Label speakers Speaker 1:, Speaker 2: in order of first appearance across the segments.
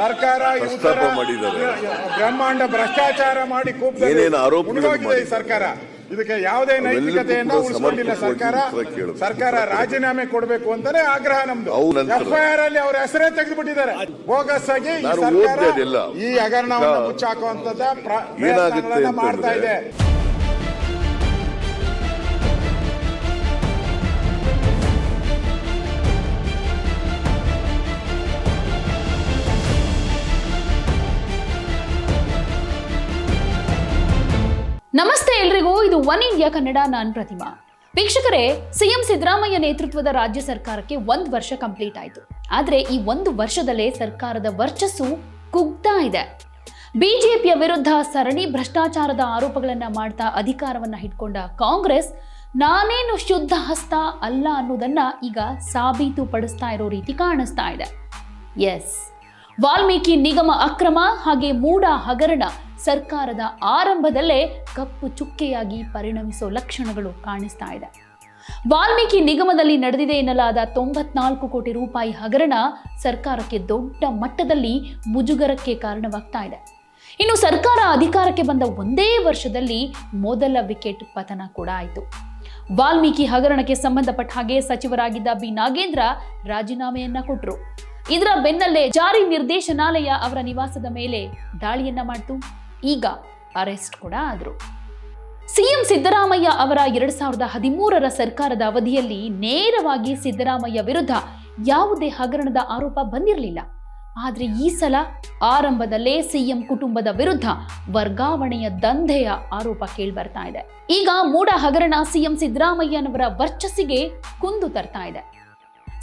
Speaker 1: ಸರ್ಕಾರ
Speaker 2: ಪ್ರಸ್ತಾಪ ಮಾಡಿದ್ದಾರೆ.
Speaker 1: ಬ್ರಹ್ಮಾಂಡ ಭ್ರಷ್ಟಾಚಾರ ಮಾಡಿ.
Speaker 2: ಏನೇನು
Speaker 1: ಈ ಸರ್ಕಾರ. ಇದಕ್ಕೆ ಯಾವುದೇ ನೈತಿಕತೆಯನ್ನ ಉಳಿಸಿಕೊಂಡಿಲ್ಲ ಸರ್ಕಾರ. ಸರ್ಕಾರ ರಾಜೀನಾಮೆ ಕೊಡಬೇಕು ಅಂತಾನೆ ಆಗ್ರಹ ನಮ್ದು. ಎಫ್ಐಆರ್ ಅಲ್ಲಿ ಅವರ ಹೆಸರೇ ತೆಗೆದುಬಿಟ್ಟಿದ್ದಾರೆ. ಬೋಗಸ್ ಆಗಿ ಸರ್ಕಾರ ಈ ಹಗರಣವನ್ನು ಮುಚ್ಚಾಕುವಂತದ ಮಾಡ್ತಾ ಇದೆ.
Speaker 3: ನಮಸ್ತೆ ಎಲ್ರಿಗೂ, ಇದು ಒನ್ ಇಂಡಿಯಾ ಕನ್ನಡ, ನಾನು ಪ್ರತಿಮಾ. ವೀಕ್ಷಕರೇ, ಸಿಎಂ ಸಿದ್ದರಾಮಯ್ಯ ನೇತೃತ್ವದ ರಾಜ್ಯ ಸರ್ಕಾರಕ್ಕೆ ಒಂದು ವರ್ಷ ಕಂಪ್ಲೀಟ್ ಆಯಿತು. ಆದರೆ ಈ ಒಂದು ವರ್ಷದಲ್ಲೇ ಸರ್ಕಾರದ ವರ್ಚಸ್ಸು ಕುಗ್ತಾ ಇದೆ. ಬಿಜೆಪಿಯ ವಿರುದ್ಧ ಸರಣಿ ಭ್ರಷ್ಟಾಚಾರದ ಆರೋಪಗಳನ್ನು ಮಾಡ್ತಾ ಅಧಿಕಾರವನ್ನು ಹಿಡ್ಕೊಂಡ ಕಾಂಗ್ರೆಸ್ ನಾನೇನು ಶುದ್ಧ ಹಸ್ತ ಅಲ್ಲ ಅನ್ನೋದನ್ನ ಈಗ ಸಾಬೀತುಪಡಿಸ್ತಾ ಇರೋ ರೀತಿ ಕಾಣಿಸ್ತಾ ಇದೆ. ಎಸ್. ವಾಲ್ಮೀಕಿ ನಿಗಮ ಅಕ್ರಮ ಹಾಗೆ ಮೂಡ ಹಗರಣ ಸರ್ಕಾರದ ಆರಂಭದಲ್ಲೇ ಕಪ್ಪು ಚುಕ್ಕೆಯಾಗಿ ಪರಿಣಮಿಸೋ ಲಕ್ಷಣಗಳು ಕಾಣಿಸ್ತಾ ಇದೆ. ವಾಲ್ಮೀಕಿ ನಿಗಮದಲ್ಲಿ ನಡೆದಿದೆ ಎನ್ನಲಾದ ತೊಂಬತ್ನಾಲ್ಕು ಕೋಟಿ ರೂಪಾಯಿ ಹಗರಣ ಸರ್ಕಾರಕ್ಕೆ ದೊಡ್ಡ ಮಟ್ಟದಲ್ಲಿ ಮುಜುಗರಕ್ಕೆ ಕಾರಣವಾಗ್ತಾ ಇದೆ. ಇನ್ನು ಸರ್ಕಾರ ಅಧಿಕಾರಕ್ಕೆ ಬಂದ ಒಂದೇ ವರ್ಷದಲ್ಲಿ ಮೊದಲ ವಿಕೆಟ್ ಪತನ ಕೂಡ ಆಯಿತು. ವಾಲ್ಮೀಕಿ ಹಗರಣಕ್ಕೆ ಸಂಬಂಧಪಟ್ಟ ಹಾಗೆ ಸಚಿವರಾಗಿದ್ದ ಬಿ. ನಾಗೇಂದ್ರ ರಾಜೀನಾಮೆಯನ್ನ ಕೊಟ್ಟರು ಇದರ ಬೆನ್ನಲ್ಲೇ ಜಾರಿ ನಿರ್ದೇಶನಾಲಯ ಅವರ ನಿವಾಸದ ಮೇಲೆ ದಾಳಿಯನ್ನ ಮಾಡಿತು. ಈಗ ಅರೆಸ್ಟ್ ಕೂಡ ಆದರು. ಸಿಎಂ ಸಿದ್ದರಾಮಯ್ಯ ಅವರ ಎರಡ್ ಸಾವಿರದ ಹದಿಮೂರರ ಸರ್ಕಾರದ ಅವಧಿಯಲ್ಲಿ ನೇರವಾಗಿ ಸಿದ್ದರಾಮಯ್ಯ ವಿರುದ್ಧ ಯಾವುದೇ ಹಗರಣದ ಆರೋಪ ಬಂದಿರಲಿಲ್ಲ. ಆದರೆ ಈ ಸಲ ಆರಂಭದಲ್ಲೇ ಸಿಎಂ ಕುಟುಂಬದ ವಿರುದ್ಧ ವರ್ಗಾವಣೆಯ ದಂಧೆಯ ಆರೋಪ ಕೇಳಿಬರ್ತಾ ಇದೆ. ಈಗ ಮೂಡ ಹಗರಣ ಸಿಎಂ ಸಿದ್ದರಾಮಯ್ಯನವರ ವರ್ಚಸ್ಸಿಗೆ ಕುಂದು ತರ್ತಾ ಇದೆ.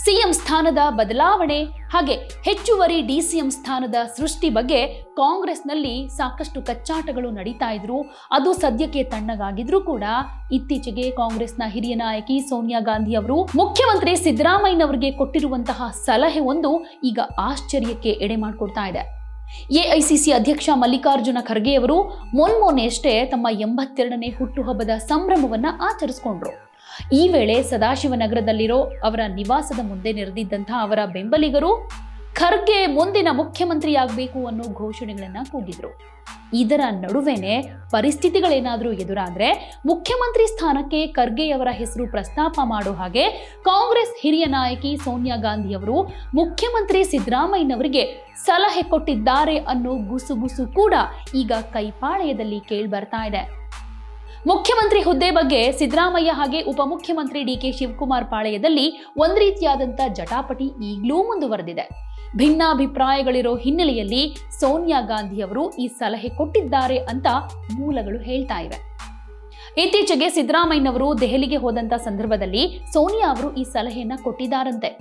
Speaker 3: ಸಿಎಂ ಸ್ಥಾನದ ಬದಲಾವಣೆ ಹಾಗೆ ಹೆಚ್ಚುವರಿ ಡಿಸಿಎಂ ಸ್ಥಾನದ ಸೃಷ್ಟಿ ಬಗ್ಗೆ ಕಾಂಗ್ರೆಸ್ನಲ್ಲಿ ಸಾಕಷ್ಟು ಕಚ್ಚಾಟಗಳು ನಡೀತಾ ಇದ್ರು. ಅದು ಸದ್ಯಕ್ಕೆ ತಣ್ಣಗಾಗಿದ್ರೂ ಕೂಡ ಇತ್ತೀಚೆಗೆ ಕಾಂಗ್ರೆಸ್ನ ಹಿರಿಯ ನಾಯಕಿ ಸೋನಿಯಾ ಗಾಂಧಿ ಅವರು ಮುಖ್ಯಮಂತ್ರಿ ಸಿದ್ದರಾಮಯ್ಯನವರಿಗೆ ಕೊಟ್ಟಿರುವಂತಹ ಸಲಹೆ ಒಂದು ಈಗ ಆಶ್ಚರ್ಯಕ್ಕೆ ಎಡೆ ಮಾಡಿಕೊಡ್ತಾ ಇದೆ. ಎಐಸಿಸಿ ಅಧ್ಯಕ್ಷ ಮಲ್ಲಿಕಾರ್ಜುನ ಖರ್ಗೆ ಅವರು ಮೊನ್ಮೊನ್ನೆಯಷ್ಟೇ ತಮ್ಮ ಎಂಬತ್ತೆರಡನೇ ಹುಟ್ಟುಹಬ್ಬದ ಸಂಭ್ರಮವನ್ನ ಆಚರಿಸಿಕೊಂಡ್ರು. ಈ ವೇಳೆ ಸದಾಶಿವನಗರದಲ್ಲಿರೋ ಅವರ ನಿವಾಸದ ಮುಂದೆ ನೆರೆದಿದ್ದಂತಹ ಅವರ ಬೆಂಬಲಿಗರು ಖರ್ಗೆ ಮುಂದಿನ ಮುಖ್ಯಮಂತ್ರಿಯಾಗಬೇಕು ಅನ್ನೋ ಘೋಷಣೆಗಳನ್ನ ಕೂಗಿದ್ರು. ಇದರ ನಡುವೆನೆ ಪರಿಸ್ಥಿತಿಗಳೇನಾದರೂ ಎದುರಾದ್ರೆ ಮುಖ್ಯಮಂತ್ರಿ ಸ್ಥಾನಕ್ಕೆ ಖರ್ಗೆಯವರ ಹೆಸರು ಪ್ರಸ್ತಾಪ ಮಾಡೋ ಹಾಗೆ ಕಾಂಗ್ರೆಸ್ ಹಿರಿಯ ನಾಯಕಿ ಸೋನಿಯಾ ಗಾಂಧಿ ಅವರು ಮುಖ್ಯಮಂತ್ರಿ ಸಿದ್ದರಾಮಯ್ಯನವರಿಗೆ ಸಲಹೆ ಕೊಟ್ಟಿದ್ದಾರೆ ಅನ್ನೋ ಗುಸುಗುಸು ಕೂಡ ಈಗ ಕೈಪಾಳಯದಲ್ಲಿ ಕೇಳಿ ಬರ್ತಾ ಇದೆ. ಮುಖ್ಯಮಂತ್ರಿ ಹುದ್ದೆ ಬಗ್ಗೆ ಸಿದ್ದರಾಮಯ್ಯ ಹಾಗೆ ಉಪಮುಖ್ಯಮಂತ್ರಿ ಡಿ ಕೆ ಶಿವಕುಮಾರ್ ಪಾಳೆಯದಲ್ಲಿ ಒಂದ್ ರೀತಿಯಾದಂಥ ಜಟಾಪಟಿ ಈಗಲೂ ಮುಂದುವರೆದಿದೆ. ಭಿನ್ನಾಭಿಪ್ರಾಯಗಳಿರೋ ಹಿನ್ನೆಲೆಯಲ್ಲಿ ಸೋನಿಯಾ ಗಾಂಧಿ ಅವರು ಈ ಸಲಹೆ ಕೊಟ್ಟಿದ್ದಾರೆ ಅಂತ ಮೂಲಗಳು ಹೇಳ್ತಾ ಇವೆ. ಇತ್ತೀಚೆಗೆ ಸಿದ್ದರಾಮಯ್ಯನವರು ದೆಹಲಿಗೆ ಹೋದಂತ ಸಂದರ್ಭದಲ್ಲಿ ಸೋನಿಯಾ ಅವರು ಈ ಸಲಹೆಯನ್ನ ಕೊಟ್ಟಿದ್ದಾರಂತೆ.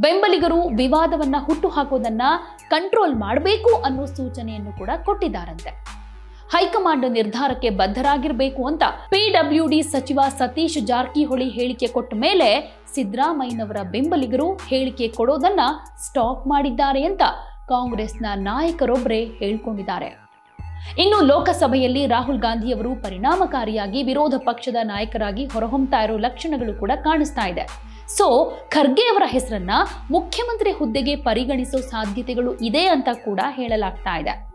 Speaker 3: ಬೆಂಬಲಿಗರು ವಿವಾದವನ್ನ ಹುಟ್ಟು ಹಾಕೋದನ್ನ ಕಂಟ್ರೋಲ್ ಮಾಡಬೇಕು ಅನ್ನೋ ಸೂಚನೆಯನ್ನು ಕೂಡ ಕೊಟ್ಟಿದ್ದಾರಂತೆ. ಹೈಕಮಾಂಡ್ ನಿರ್ಧಾರಕ್ಕೆ ಬದ್ಧರಾಗಿರಬೇಕು ಅಂತ ಪಿಡಬ್ಲ್ಯೂಡಿ ಸಚಿವ ಸತೀಶ್ ಜಾರಕಿಹೊಳಿ ಹೇಳಿಕೆ ಕೊಟ್ಟ ಮೇಲೆ ಸಿದ್ದರಾಮಯ್ಯನವರ ಬೆಂಬಲಿಗರು ಹೇಳಿಕೆ ಕೊಡೋದನ್ನ ಸ್ಟಾಪ್ ಮಾಡಿದ್ದಾರೆ ಅಂತ ಕಾಂಗ್ರೆಸ್ನ ನಾಯಕರೊಬ್ಬರೇ ಹೇಳಿಕೊಂಡಿದ್ದಾರೆ. ಇನ್ನು ಲೋಕಸಭೆಯಲ್ಲಿ ರಾಹುಲ್ ಗಾಂಧಿಯವರು ಪರಿಣಾಮಕಾರಿಯಾಗಿ ವಿರೋಧ ಪಕ್ಷದ ನಾಯಕರಾಗಿ ಹೊರಹೊಮ್ತಾ ಇರೋ ಲಕ್ಷಣಗಳು ಕೂಡ ಕಾಣಿಸ್ತಾ ಇದೆ. ಸೊ, ಖರ್ಗೆ ಅವರ ಹೆಸರನ್ನ ಮುಖ್ಯಮಂತ್ರಿ ಹುದ್ದೆಗೆ ಪರಿಗಣಿಸೋ ಸಾಧ್ಯತೆಗಳು ಇದೆ ಅಂತ ಕೂಡ ಹೇಳಲಾಗ್ತಾ ಇದೆ.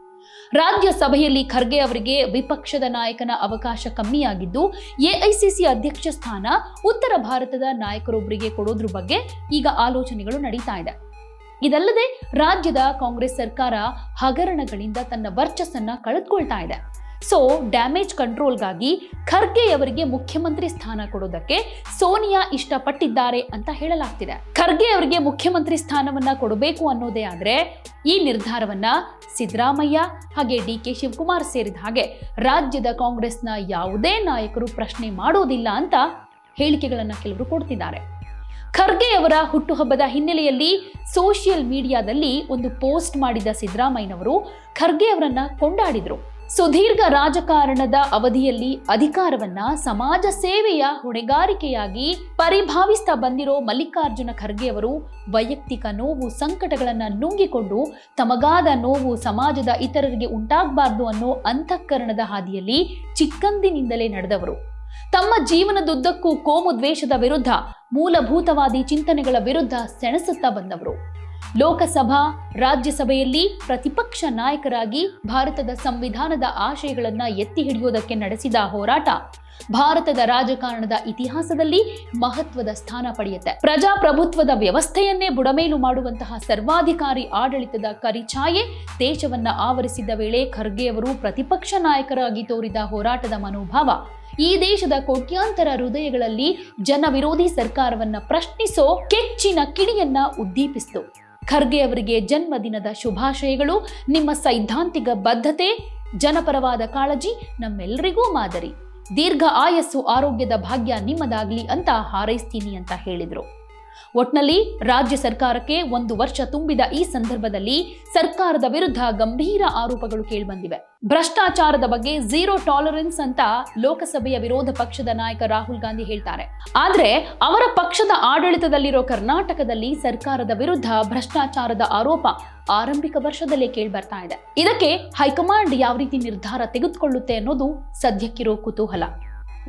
Speaker 3: ರಾಜ್ಯಸಭೆಯಲ್ಲಿ ಖರ್ಗೆ ಅವರಿಗೆ ವಿಪಕ್ಷದ ನಾಯಕನ ಅವಕಾಶ ಕಮ್ಮಿಯಾಗಿದ್ದು, ಎಐಸಿಸಿ ಅಧ್ಯಕ್ಷ ಸ್ಥಾನ ಉತ್ತರ ಭಾರತದ ನಾಯಕರೊಬ್ಬರಿಗೆ ಕೊಡೋದ್ರ ಬಗ್ಗೆ ಈಗ ಆಲೋಚನೆಗಳು ನಡೀತಾ ಇದೆ. ಇದಲ್ಲದೆ ರಾಜ್ಯದ ಕಾಂಗ್ರೆಸ್ ಸರ್ಕಾರ ಹಗರಣಗಳಿಂದ ತನ್ನ ವರ್ಚಸ್ಸನ್ನ ಕಳೆದುಕೊಳ್ತಾ ಇದೆ. ಸೊ ಡ್ಯಾಮೇಜ್ ಕಂಟ್ರೋಲ್ಗಾಗಿ ಖರ್ಗೆ ಅವರಿಗೆ ಮುಖ್ಯಮಂತ್ರಿ ಸ್ಥಾನ ಕೊಡೋದಕ್ಕೆ ಸೋನಿಯಾ ಇಷ್ಟಪಟ್ಟಿದ್ದಾರೆ ಅಂತ ಹೇಳಲಾಗ್ತಿದೆ. ಖರ್ಗೆ ಅವರಿಗೆ ಮುಖ್ಯಮಂತ್ರಿ ಸ್ಥಾನವನ್ನ ಕೊಡಬೇಕು ಅನ್ನೋದೇ ಆದ್ರೆ ಈ ನಿರ್ಧಾರವನ್ನ ಸಿದ್ದರಾಮಯ್ಯ ಹಾಗೆ ಡಿ ಕೆ ಶಿವಕುಮಾರ್ ಸೇರಿದ ಹಾಗೆ ರಾಜ್ಯದ ಕಾಂಗ್ರೆಸ್ನ ಯಾವುದೇ ನಾಯಕರು ಪ್ರಶ್ನೆ ಮಾಡೋದಿಲ್ಲ ಅಂತ ಹೇಳಿಕೆಗಳನ್ನು ಕೆಲವರು ಕೊಡ್ತಿದ್ದಾರೆ. ಖರ್ಗೆ ಅವರ ಹುಟ್ಟುಹಬ್ಬದ ಹಿನ್ನೆಲೆಯಲ್ಲಿ ಸೋಷಿಯಲ್ ಮೀಡಿಯಾದಲ್ಲಿ ಒಂದು ಪೋಸ್ಟ್ ಮಾಡಿದ ಸಿದ್ದರಾಮಯ್ಯನವರು ಖರ್ಗೆ ಅವರನ್ನ ಕೊಂಡಾಡಿದ್ರು. ಸುದೀರ್ಘ ರಾಜಕಾರಣದ ಅವಧಿಯಲ್ಲಿ ಅಧಿಕಾರವನ್ನ ಸಮಾಜ ಸೇವೆಯ ಹೊಣೆಗಾರಿಕೆಯಾಗಿ ಪರಿಭಾವಿಸ್ತಾ ಬಂದಿರೋ ಮಲ್ಲಿಕಾರ್ಜುನ ಖರ್ಗೆ ಅವರು ವೈಯಕ್ತಿಕ ನೋವು ಸಂಕಟಗಳನ್ನು ನುಂಗಿಕೊಂಡು ತಮಗಾದ ನೋವು ಸಮಾಜದ ಇತರರಿಗೆ ಉಂಟಾಗಬಾರ್ದು ಅನ್ನೋ ಅಂತಃಕರಣದ ಹಾದಿಯಲ್ಲಿ ಚಿಕ್ಕಂದಿನಿಂದಲೇ ನಡೆದವರು. ತಮ್ಮ ಜೀವನದುದ್ದಕ್ಕೂ ಕೋಮು ದ್ವೇಷದ ವಿರುದ್ಧ ಮೂಲಭೂತವಾದಿ ಚಿಂತನೆಗಳ ವಿರುದ್ಧ ಸೆಣಸುತ್ತಾ ಬಂದವರು. ಲೋಕಸಭಾ, ರಾಜ್ಯಸಭೆಯಲ್ಲಿ ಪ್ರತಿಪಕ್ಷ ನಾಯಕರಾಗಿ ಭಾರತದ ಸಂವಿಧಾನದ ಆಶಯಗಳನ್ನ ಎತ್ತಿ ಹಿಡಿಯೋದಕ್ಕೆ ನಡೆಸಿದ ಹೋರಾಟ ಭಾರತದ ರಾಜಕಾರಣದ ಇತಿಹಾಸದಲ್ಲಿ ಮಹತ್ವದ ಸ್ಥಾನ ಪಡೆಯುತ್ತೆ. ಪ್ರಜಾಪ್ರಭುತ್ವದ ವ್ಯವಸ್ಥೆಯನ್ನೇ ಬುಡಮೇಲು ಮಾಡುವಂತಹ ಸರ್ವಾಧಿಕಾರಿ ಆಡಳಿತದ ಕರಿಛಾಯೆ ದೇಶವನ್ನ ಆವರಿಸಿದ್ದ ವೇಳೆ ಖರ್ಗೆ ಅವರು ಪ್ರತಿಪಕ್ಷ ನಾಯಕರಾಗಿ ತೋರಿದ ಹೋರಾಟದ ಮನೋಭಾವ. ಈ ದೇಶದ ಕೋಟ್ಯಾಂತರ ಹೃದಯಗಳಲ್ಲಿ ಜನವಿರೋಧಿ ಸರ್ಕಾರವನ್ನ ಪ್ರಶ್ನಿಸೋ ಕೆಚ್ಚಿನ ಕಿಡಿಯನ್ನ ಉದ್ದೀಪಿಸಿತು. ಖರ್ಗೆ ಅವರಿಗೆ ಜನ್ಮದಿನದ ಶುಭಾಶಯಗಳು. ನಿಮ್ಮ ಸೈದ್ಧಾಂತಿಕ ಬದ್ಧತೆ, ಜನಪರವಾದ ಕಾಳಜಿ ನಮ್ಮೆಲ್ಲರಿಗೂ ಮಾದರಿ. ದೀರ್ಘ ಆಯಸ್ಸು ಆರೋಗ್ಯದ ಭಾಗ್ಯ ನಿಮ್ಮದಾಗ್ಲಿ ಅಂತ ಹಾರೈಸ್ತೀನಿ ಅಂತ ಹೇಳಿದ್ರು. ಒಟ್ನಲ್ಲಿ ರಾಜ್ಯ ಸರ್ಕಾರಕ್ಕೆ ಒಂದು ವರ್ಷ ತುಂಬಿದ ಈ ಸಂದರ್ಭದಲ್ಲಿ ಸರ್ಕಾರದ ವಿರುದ್ಧ ಗಂಭೀರ ಆರೋಪಗಳು ಕೇಳಿಬಂದಿವೆ. ಭ್ರಷ್ಟಾಚಾರದ ಬಗ್ಗೆ ಝೀರೋ ಟಾಲರೆನ್ಸ್ ಅಂತ ಲೋಕಸಭೆಯ ವಿರೋಧ ಪಕ್ಷದ ನಾಯಕ ರಾಹುಲ್ ಗಾಂಧಿ ಹೇಳ್ತಾರೆ. ಆದ್ರೆ ಅವರ ಪಕ್ಷದ ಆಡಳಿತದಲ್ಲಿರೋ ಕರ್ನಾಟಕದಲ್ಲಿ ಸರ್ಕಾರದ ವಿರುದ್ಧ ಭ್ರಷ್ಟಾಚಾರದ ಆರೋಪ ಆರಂಭಿಕ ವರ್ಷದಲ್ಲೇ ಕೇಳ್ಬರ್ತಾ ಇದೆ. ಇದಕ್ಕೆ ಹೈಕಮಾಂಡ್ ಯಾವ ರೀತಿ ನಿರ್ಧಾರ ತೆಗೆದುಕೊಳ್ಳುತ್ತೆ ಅನ್ನೋದು ಸದ್ಯಕ್ಕಿರೋ ಕುತೂಹಲ.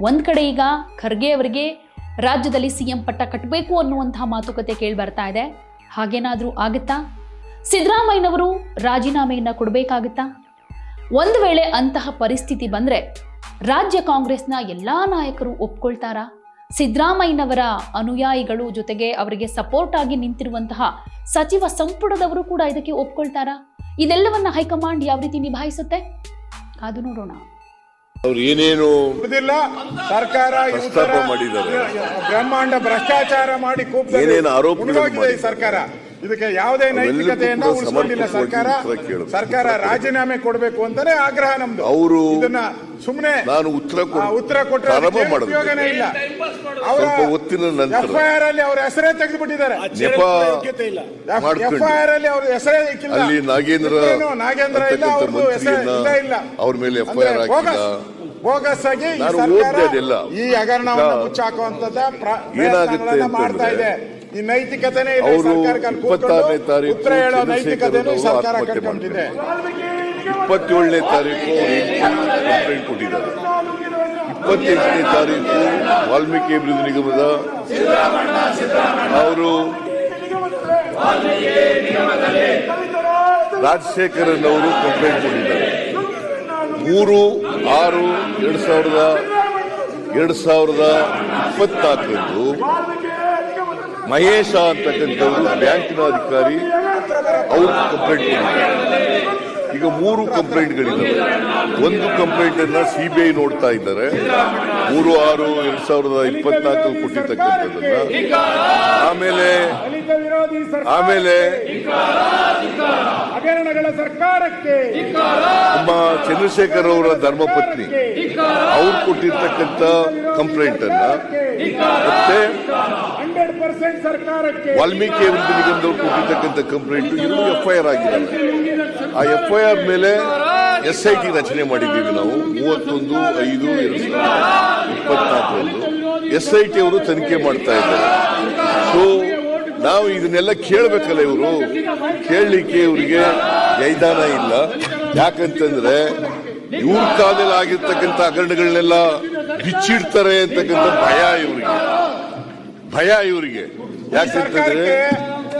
Speaker 3: ಒಂದ್ ಕಡೆ ಈಗ ಖರ್ಗೆ ಅವರಿಗೆ ರಾಜ್ಯದಲ್ಲಿ ಸಿಎಂ ಪಟ್ಟ ಕಟ್ಟಬೇಕು ಅನ್ನುವಂತಹ ಮಾತುಕತೆ ಕೇಳಿ ಬರ್ತಾ ಇದೆ. ಹಾಗೇನಾದರೂ ಆಗುತ್ತಾ? ಸಿದ್ದರಾಮಯ್ಯನವರು ರಾಜೀನಾಮೆಯನ್ನ ಕೊಡಬೇಕಾಗುತ್ತಾ? ಒಂದು ವೇಳೆ ಅಂತಹ ಪರಿಸ್ಥಿತಿ ಬಂದ್ರೆ ರಾಜ್ಯ ಕಾಂಗ್ರೆಸ್ನ ಎಲ್ಲಾ ನಾಯಕರು ಒಪ್ಕೊಳ್ತಾರಾ? ಸಿದ್ದರಾಮಯ್ಯನವರ ಅನುಯಾಯಿಗಳು ಜೊತೆಗೆ ಅವರಿಗೆ ಸಪೋರ್ಟ್ ಆಗಿ ನಿಂತಿರುವಂತಹ ಸಚಿವ ಸಂಪುಟದವರು ಕೂಡ ಇದಕ್ಕೆ ಒಪ್ಕೊಳ್ತಾರಾ? ಇದೆಲ್ಲವನ್ನ ಹೈಕಮಾಂಡ್ ಯಾವ ರೀತಿ ನಿಭಾಯಿಸುತ್ತೆ? ಅದು ನೋಡೋಣ.
Speaker 2: ಅವ್ರು ಏನೇನು
Speaker 1: ಸರ್ಕಾರ
Speaker 2: ಪ್ರಸ್ತಾಪ
Speaker 1: ಉತ್ತರ-
Speaker 2: ಮಾಡಿದ್ದಾರೆ.
Speaker 1: ಬ್ರಹ್ಮಾಂಡ ಭ್ರಷ್ಟಾಚಾರ ಮಾಡಿ.
Speaker 2: ಏನೇನು
Speaker 1: ಆರೋಪ ಈ ಸರ್ಕಾರ. ಇದಕ್ಕೆ ಯಾವುದೇ ನೈತಿಕತೆಯನ್ನ ಉಳಿಸಿಕೊಂಡಿಲ್ಲ ಸರ್ಕಾರ. ಸರ್ಕಾರ ರಾಜೀನಾಮೆ ಕೊಡಬೇಕು ಅಂತಾನೆ ಆಗ್ರಹ ನಮ್ದು.
Speaker 2: ಅವರು
Speaker 1: ಇದನ್ನ ಸುಮ್ಮನೆ
Speaker 2: ನಾನು ಉತ್ತರ
Speaker 1: ಉತ್ತರ ಕೊಟ್ಟರೆ. ಉಪಯೋಗನೇ ಇಲ್ಲ. ಅವರ
Speaker 2: ಒತ್ತಿನ ನಂತರ.
Speaker 1: ಎಫ್ಐಆರ್ ಅಲ್ಲಿ ಅವರ ಹೆಸರೇ ತೆಗೆದುಬಿಟ್ಟಿದ್ದಾರೆ. ಎಫ್ಐಆರ್ ಅಲ್ಲಿ ಅವರ ಹೆಸರೇ ಇಕ್ಕಿಲ್ಲ.
Speaker 2: ಅಲ್ಲಿ ನಾಗೇಂದ್ರ
Speaker 1: ನಾಗೇಂದ್ರ ಇಲ್ಲ ಅವ್ರದ್ದು ಹೆಸರೇ ಇಲ್ಲ ಇಲ್ಲ.
Speaker 2: ಅವ್ರ ಮೇಲೆ
Speaker 1: ಎಫ್ಐಆರ್
Speaker 2: ಹಾಕಿಲ್ಲ.
Speaker 1: ಬೋಗಸ್ ಆಗಿ ಈ
Speaker 2: ನಾನು
Speaker 1: ಸರ್ಕಾರ ಈ ಹಗರಣವನ್ನು
Speaker 2: ಈಗ
Speaker 1: ಮುಚ್ಚಾಕುವಂತದ ಪ್ರ-
Speaker 2: ಏನಾಗುತ್ತೆ
Speaker 1: ಪ್ರಯತ್ನಗಳನ್ನ ಮಾಡ್ತಾ ಇದೆ. ಈ ನೈತಿಕತೆನೇ ಇಲ್ಲ
Speaker 2: ಅವರು
Speaker 1: ಸರ್ಕಾರಕ್ಕೆ ಅಲ್ಲಿ ಕೂತ್ಕೊಂಡು
Speaker 2: ಇಪ್ಪತ್ತಾರನೇ ತಾರೀಕು
Speaker 1: ಉತ್ತರ ಹೇಳೋ ನೈತಿಕತೆನೂ ಈ ಸರ್ಕಾರ
Speaker 2: ಆತ್ಮಹತ್ಯೆ
Speaker 1: ಕಳ್ಕೊಂಡಿದೆ
Speaker 2: ಇಪ್ಪತ್ತೇಳನೇ ತಾರೀಕು ಕಂಪ್ಲೇಂಟ್ ಕೊಟ್ಟಿದ್ದಾರೆ. ಇಪ್ಪತ್ತೆಂಟನೇ ತಾರೀಕು ವಾಲ್ಮೀಕಿ ಅಭಿವೃದ್ಧಿ ನಿಗಮದ ಅವರು ರಾಜಶೇಖರನ್ ಅವರು ಕಂಪ್ಲೇಂಟ್ ಕೊಟ್ಟಿದ್ದಾರೆ. ಮೂರು ಆರು ಎರಡ್ ಸಾವಿರದ ಎರಡ್ ಸಾವಿರದ ಇಪ್ಪತ್ನಾಲ್ಕರಂದು ಮಹೇಶ ಅಂತಕ್ಕಂಥವರು ಬ್ಯಾಂಕಿನ ಅಧಿಕಾರಿ ಅವರು ಕಂಪ್ಲೇಂಟ್ ಕೊಟ್ಟಿದ್ದಾರೆ. ಈಗ ಮೂರು ಕಂಪ್ಲೇಂಟ್ಗಳಿದ್ದಾವೆ ಒಂದು ಕಂಪ್ಲೇಂಟ್ ಅನ್ನ ಸಿಬಿಐ ನೋಡ್ತಾ ಇದ್ದಾರೆ. ಮೂರು ಆರು ಎರಡ್ ಸಾವಿರದ ಇಪ್ಪತ್ನಾಲ್ಕು ಕೊಟ್ಟಿರ್ತಕ್ಕಂಥದ್ದನ್ನ. ಆಮೇಲೆ ಆಮೇಲೆ
Speaker 1: ಸರ್ಕಾರಕ್ಕೆ
Speaker 2: ನಮ್ಮ ಚಂದ್ರಶೇಖರ್ ಅವರ ಧರ್ಮಪತ್ನಿ ಅವ್ರು ಕೊಟ್ಟಿರ್ತಕ್ಕಂಥ ಕಂಪ್ಲೇಂಟ್ ಅನ್ನ ಮತ್ತೆ ವಾಲ್ಮೀಕಿ ನಿಗಮದವ್ರು ಕೊಟ್ಟಿರ್ತಕ್ಕಂಥ ಕಂಪ್ಲೇಂಟ್ ಎಲ್ಲೂ ಎಫ್ಐಆರ್ ಆಗಿದ್ದಾವೆ. ಆ ಎಫ್ಐಆರ್ ಮೇಲೆ ಎಸ್ ಐ ಟಿ ರಚನೆ ಮಾಡಿದ್ದೀವಿ ನಾವು. ಮೂವತ್ತೊಂದು, ಐದು, ಎರಡು ಸಾವಿರದ ಇಪ್ಪತ್ನಾಲ್ಕರಂದು ಎಸ್ ಐ ಟಿ ಅವರು ತನಿಖೆ ಮಾಡ್ತಾ ಇದ್ದಾರೆ. ಸೊ ನಾವು ಇದನ್ನೆಲ್ಲ ಕೇಳಬೇಕಲ್ಲ ಇವರು. ಕೇಳಲಿಕ್ಕೆ ಇವರಿಗೆ ಜೈದಾನ ಇಲ್ಲ. ಯಾಕಂತಂದ್ರೆ ಇವ್ರ ಕಾಲದಲ್ಲಿ ಆಗಿರ್ತಕ್ಕಂಥ ಹಗರಣಗಳನ್ನೆಲ್ಲ ಬಿಚ್ಚಿಡ್ತಾರೆ ಅಂತಕ್ಕಂಥ ಭಯ ಇವರಿಗೆ. ಭಯ ಇವರಿಗೆ. ಯಾಕಂತಂದ್ರೆ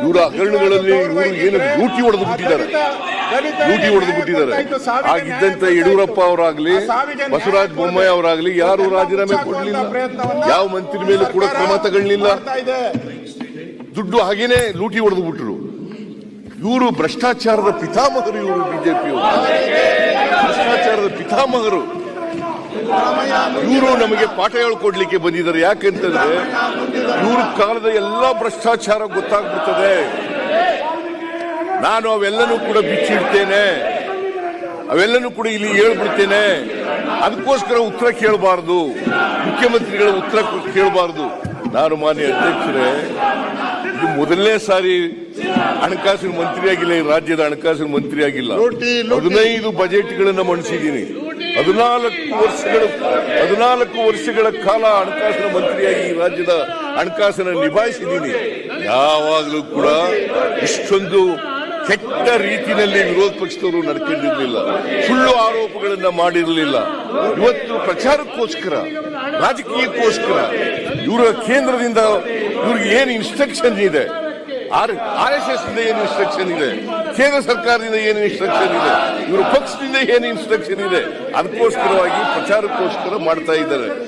Speaker 2: ಇವರ ಹಗರಣಗಳಲ್ಲಿ ಇವರು ಏನು ಲೂಟಿ ಹೊಡೆದು ಬಿಟ್ಟಿದ್ದಾರೆ. ಲೂಟಿ ಹೊಡೆದು ಬಿಟ್ಟಿದ್ದಾರೆ. ಆಗಿದ್ದಂತ ಯಡಿಯೂರಪ್ಪ ಅವರಾಗ್ಲಿ ಬಸವರಾಜ ಬೊಮ್ಮಾಯಿ ಅವರಾಗ್ಲಿ ಯಾರು ರಾಜೀನಾಮೆ ಕೊಡಲಿಲ್ಲ. ಯಾವ ಮಂತ್ರಿ ಮೇಲೆ ಕೂಡ ಕ್ರಮ ತಗೊಳ್ಳಿಲ್ಲ. ದುಡ್ಡು ಹಾಗೇನೆ ಲೂಟಿ ಹೊಡೆದು ಬಿಟ್ಟರು ಇವರು ಭ್ರಷ್ಟಾಚಾರದ ಪಿತಾಮಹರು ಇವರು ಬಿಜೆಪಿಯವರು ಭ್ರಷ್ಟಾಚಾರದ ಪಿತಾಮಹರು. ಇವರು ನಮಗೆ ಪಾಠ ಹೇಳ್ಕೊಡ್ಲಿಕ್ಕೆ ಬಂದಿದ್ದಾರೆ. ಯಾಕೆಂತಂದ್ರೆ ಇವ್ರ ಕಾಲದ ಎಲ್ಲಾ ಭ್ರಷ್ಟಾಚಾರ ಗೊತ್ತಾಗ್ಬಿಡ್ತದೆ. ನಾನು ಅವೆಲ್ಲನೂ ಕೂಡ ಬಿಚ್ಚಿಡ್ತೇನೆ. ಅವೆಲ್ಲನೂ ಕೂಡ ಇಲ್ಲಿ ಹೇಳ್ಬಿಡ್ತೇನೆ. ಅದಕ್ಕೋಸ್ಕರ ಉತ್ತರ ಕೇಳಬಾರದು. ಮುಖ್ಯಮಂತ್ರಿಗಳ ಉತ್ತರ ಕೇಳಬಾರದು. ನಾನು ಮಾನ್ಯ ಅಧ್ಯಕ್ಷರೇ ಇದು ಮೊದಲನೇ ಸಾರಿ ಹಣಕಾಸಿನ ಮಂತ್ರಿಯಾಗಿಲ್ಲ ಈ ರಾಜ್ಯದ ಹಣಕಾಸಿನ
Speaker 1: ಮಂತ್ರಿಯಾಗಿಲ್ಲ.
Speaker 2: ಹದಿನೈದು ಬಜೆಟ್ಗಳನ್ನ ಮಂಡಿಸಿದ್ದೀನಿ ಹದಿನಾಲ್ಕು ವರ್ಷಗಳ ಹದಿನಾಲ್ಕು ವರ್ಷಗಳ ಕಾಲ ಹಣಕಾಸಿನ ಮಂತ್ರಿಯಾಗಿ ಈ ರಾಜ್ಯದ ಹಣಕಾಸನ್ನ ನಿಭಾಯಿಸಿದ್ದೀನಿ. ಯಾವಾಗಲೂ ಕೂಡ ಇಷ್ಟೊಂದು ಕೆಟ್ಟ ರೀತಿಯಲ್ಲಿ ವಿರೋಧ ಪಕ್ಷದವರು ನಡ್ಕೊಂಡಿರಲಿಲ್ಲ. ಸುಳ್ಳು ಆರೋಪಗಳನ್ನ ಮಾಡಿರಲಿಲ್ಲ. ಇವತ್ತು ಪ್ರಚಾರಕ್ಕೋಸ್ಕರ, ರಾಜಕೀಯಕ್ಕೋಸ್ಕರ ಇವರ ಕೇಂದ್ರದಿಂದ ಇವ್ರಿಗೆ ಏನು ಇನ್ಸ್ಟ್ರಕ್ಷನ್ ಇದೆ? ಆರ್ ಎಸ್ ಎಸ್ ಏನು ಇನ್ಸ್ಟ್ರಕ್ಷನ್ ಇದೆ? ಕೇಂದ್ರ ಸರ್ಕಾರದಿಂದ ಏನು ಇನ್ಸ್ಟ್ರಕ್ಷನ್ ಇದೆ? ಇವರು ಪಕ್ಷದಿಂದ ಏನು ಇನ್ಸ್ಟ್ರಕ್ಷನ್ ಇದೆ? ಅದಕ್ಕೋಸ್ಕರವಾಗಿ ಪ್ರಚಾರಕ್ಕೋಸ್ಕರ ಮಾಡ್ತಾ ಇದ್ದಾರೆ.